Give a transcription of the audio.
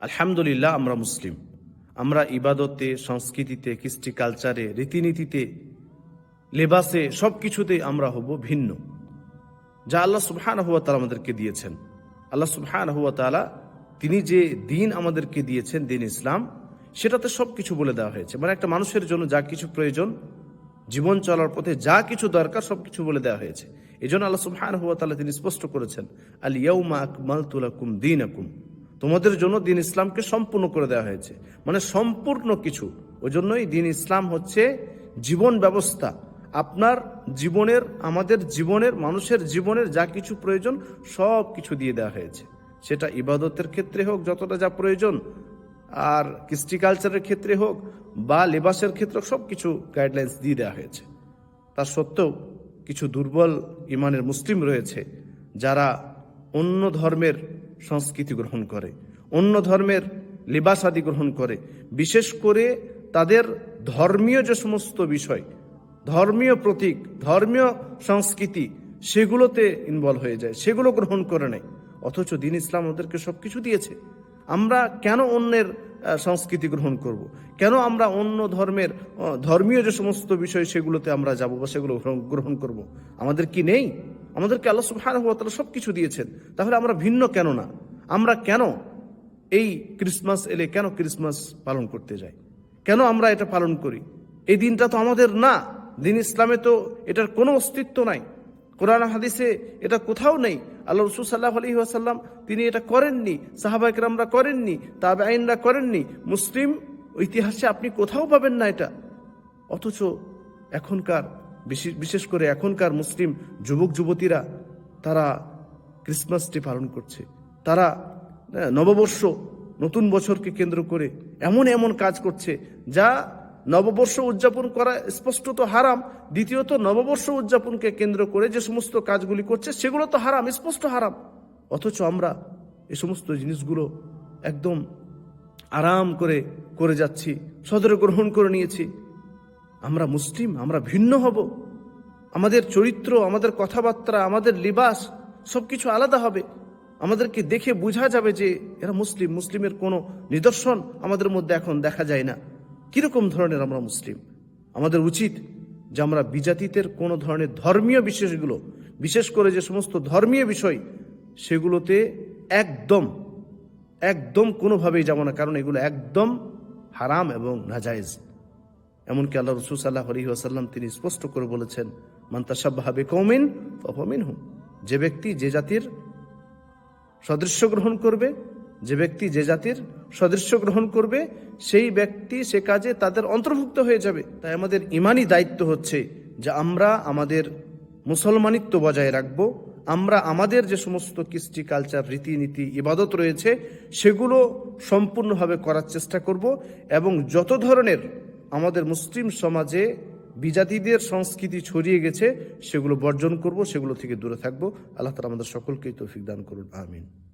আলহামদুলিল্লাহ, আমরা মুসলিম। আমরা ইবাদতে, সংস্কৃতিতে, কৃষ্টি কালচারে, রীতিনীতিতে, লেবাসে সব কিছুতে আমরা হব ভিন্ন। যা আল্লাহ সুবহান হুয়া তালা আমাদেরকে দিয়েছেন। আল্লাহ সুবহান হুয়া তালা তিনি যে দিন আমাদেরকে দিয়েছেন, দিন ইসলাম, সেটাতে সব কিছু বলে দেওয়া হয়েছে। মানে একটা মানুষের জন্য যা কিছু প্রয়োজন, জীবন চলার পথে যা কিছু দরকার সব কিছু বলে দেওয়া হয়েছে। এই জন্য আল্লাহ সুবহান হুয়া তালা তিনি স্পষ্ট করেছেন আল ইয়ৌমা আকমাল তুলাকুম দিন আকুম তোমাদের জন্য দিন ইসলামকে সম্পূর্ণ করে দেওয়া হয়েছে। মানে সম্পূর্ণ কিছু। ওই জন্যই দিন ইসলাম হচ্ছে জীবন ব্যবস্থা। আপনার জীবনের, আমাদের জীবনের, মানুষের জীবনের যা কিছু প্রয়োজন, সব কিছু দিয়ে দেওয়া হয়েছে। সেটা ইবাদতের ক্ষেত্রে হোক, যতটা যা প্রয়োজন, আর কৃষ্টি কালচারের ক্ষেত্রে হোক, বা লেবাসের ক্ষেত্রে সব কিছু গাইডলাইন্স দিয়ে দেওয়া হয়েছে। তা সত্ত্বেও কিছু দুর্বল ইমানের মুসলিম রয়েছে, যারা অন্য ধর্মের সংস্কৃতি গ্রহণ করে, অন্য ধর্মের লিবাস আদি গ্রহণ করে, বিশেষ করে তাদের ধর্মীয় যে সমস্ত বিষয়, ধর্মীয় প্রতীক, ধর্মীয় সংস্কৃতি, সেগুলোতে ইনভলভ হয়ে যায়, সেগুলো গ্রহণ করে নেয় অথচ দিন ইসলাম ওদেরকে সব কিছু দিয়েছে আমরা কেন অন্যের সংস্কৃতি গ্রহণ করব। কেন আমরা অন্য ধর্মের ধর্মীয় যে সমস্ত বিষয় সেগুলোতে আমরা যাব বা সেগুলো গ্রহণ- করব। আমাদের কি নেই আমাদেরকে আল্লাহ সুবহানাহু ওয়া তাআলা সব কিছু দিয়েছেন। তাহলে আমরা ভিন্ন কেন না? আমরা কেন এই ক্রিসমাস এলে কেন ক্রিসমাস পালন করতে যাই? কেন আমরা এটা পালন করি? এই দিনটা তো আমাদের না। দিন ইসলামে তো এটার কোনো অস্তিত্ব নাই। কোরআন হাদিসে এটা কোথাও নেই। আল্লাহ রসুল সাল্লাহ আলী আসাল্লাম তিনি এটা করেননি। সাহাবাইকরামরা করেননি। তাবে আইনরা করেননি। মুসলিম ইতিহাসে আপনি কোথাও পাবেন না এটা। অথচ এখনকার বিশেষ- করে এখনকার মুসলিম যুবক, যুবতীরা, তারা ক্রিসমাসটি পালন করছে। তারা নববর্ষ নতুন বছরকে কেন্দ্র করে এমন এমন কাজ করছে, যা নববর্ষ উদযাপন করা স্পষ্টত হারাম। দ্বিতীয়ত, নববর্ষ উদযাপনকে কেন্দ্র করে যে সমস্ত কাজগুলি করছে, সেগুলো তো হারাম, স্পষ্ট হারাম। অথচ আমরা এ সমস্ত জিনিসগুলো একদম আরাম করে করে যাচ্ছি, সদরে গ্রহণ করে নিয়েছি। আমরা মুসলিম, আমরা ভিন্ন হব। আমাদের চরিত্র, আমাদের কথাবার্তা, আমাদের লিবাস সবকিছু আলাদা হবে। আমাদেরকে দেখে বোঝা যাবে যে এরা মুসলিম। মুসলিমের কোনো নিদর্শন আমাদের মধ্যে এখন দেখা যায় না। কীরকম ধরনের আমরা মুসলিম? আমাদের উচিত যে আমরা বিজাতিদের কোনো ধরনের ধর্মীয় বিষয়গুলো বিশেষ করে যে সমস্ত ধর্মীয় বিষয়, সেগুলোতে একদম একদম কোনোভাবেই যাব না। কারণ এগুলো একদম হারাম এবং নাজায়েজ। এমনকি আল্লাহ রসুল সাল্লাহ আলী আসাল্লাম তিনি স্পষ্ট করে বলেছেন মান্তাসাবাহাবে কৌমিন ফমিন হুম যে ব্যক্তি যে জাতির সদৃশ্য গ্রহণ করবে, যে ব্যক্তি যে জাতির সদৃশ্য গ্রহণ করবে, সেই ব্যক্তি, সে কাজে তাদের অন্তর্ভুক্ত হয়ে যাবে। তাই আমাদের ইমানই দায়িত্ব হচ্ছে যে আমরা আমাদের মুসলমানিত্ব বজায় রাখব, আমরা আমাদের যে সমস্ত কৃষ্টি কালচার, রীতিনীতি, ইবাদত রয়েছে, সেগুলো সম্পূর্ণভাবে করার চেষ্টা করব এবং যত ধরনের আমাদের মুসলিম সমাজে বিজাতিদের সংস্কৃতি ছড়িয়ে গেছে, সেগুলো বর্জন করব, সেগুলো থেকে দূরে থাকব। আল্লাহ তালা আমাদের সকলকেই তৌফিক দান করুন, আমিন।